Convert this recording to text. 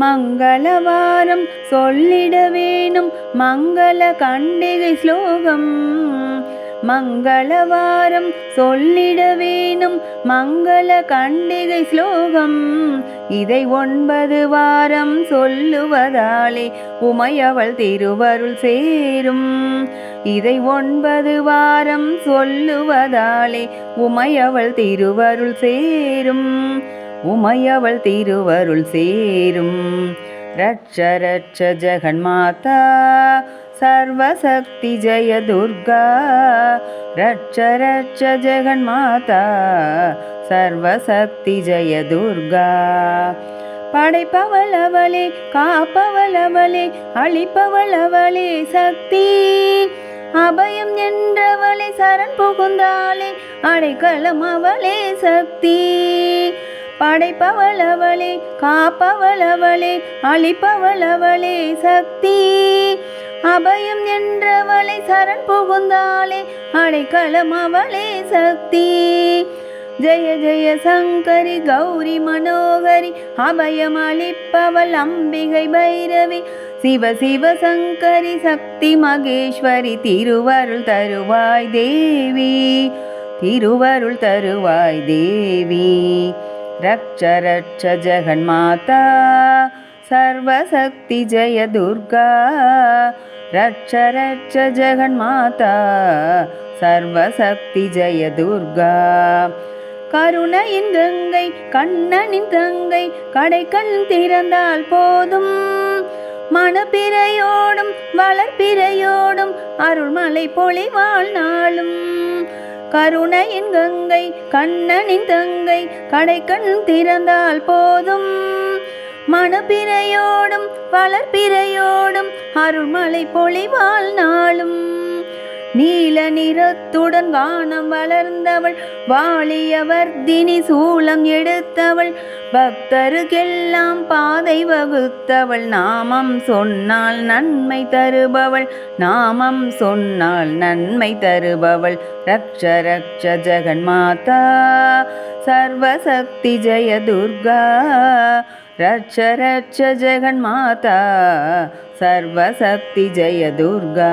மங்களவாரம் சொல்லிட வேணும் மங்கள கண்டிகை ஸ்லோகம். மங்களவாரம் சொல்லிட வேணும் மங்கள கண்டிகை ஸ்லோகம். இதை ஒன்பது வாரம் சொல்லுவதாலே உமையவள் திருவருள் சேரும். இதை ஒன்பது வாரம் சொல்லுவதாலே உமையவள் திருவருள் சேரும். உமையவள் திருவருள் சேரும். ரட்ச ரட்ச ஜெகன்மாதா சர்வசக்தி ஜெய துர்கா. ரட்ச ரட்ச ஜெகன்மாதா சர்வசக்தி ஜெய துர்கா. படைப்பவள் அவளே காப்பவள் அவளே அழிப்பவள் அவளே சக்தி. அபயம் என்றவளே சரண் புகுந்தாளே அடைக்கலம் அவளே சக்தி. படைப்பவளவளே காப்பவளவளே அழிப்பவளவளே சக்தி. அபயம் என்றவளை சரண் புகுந்தாளே அடைக்கலம் அவளே சக்தி. ஜெய ஜெய சங்கரி கௌரி மனோகரி அபயம் அளிப்பவள் அம்பிகை பைரவி சிவ சிவ சங்கரி சக்தி மகேஸ்வரி திருவருள் தருவாய் தேவி. திருவருள் தருவாய் தேவி. रक्ष रक्ष जगन्माता सर्वशक्ति जय दुर्गा रक्ष रक्ष जगन्माता சர்வசக்தி ஜெய துர்கா கருணையின் கங்கை கண்ணனின் தங்கை கடைக்கண் திறந்தால் போதும் மணப்பிரையோடும் வளர்ப்பிரையோடும் அருள்மலை பொழிவாள் நாளும் கருணையின் கங்கை கண்ணனின் தங்கை கடைக்கண் திறந்தால் போதும். மனப்பிறையோடும் வளர்ப்பிரையோடும் அருள்மலை பொழிவாள் நாளும். நீல நிறத்துடன் வானம் வளர்ந்தவள் வாழியவர்தினி சூளம் எடுத்தவள் பக்தருக்கெல்லாம் பாதை வகுத்தவள். நாமம் சொன்னால் நன்மை தருபவள் நாமம் சொன்னால் நன்மை தருபவள். ரக்ஷ ரக்ஷ ஜெகன்மாதா சர்வசக்தி ஜெய துர்கா. ரட்ச ரட்ச ஜெகன்மாதா சர்வசக்தி ஜெய துர்கா.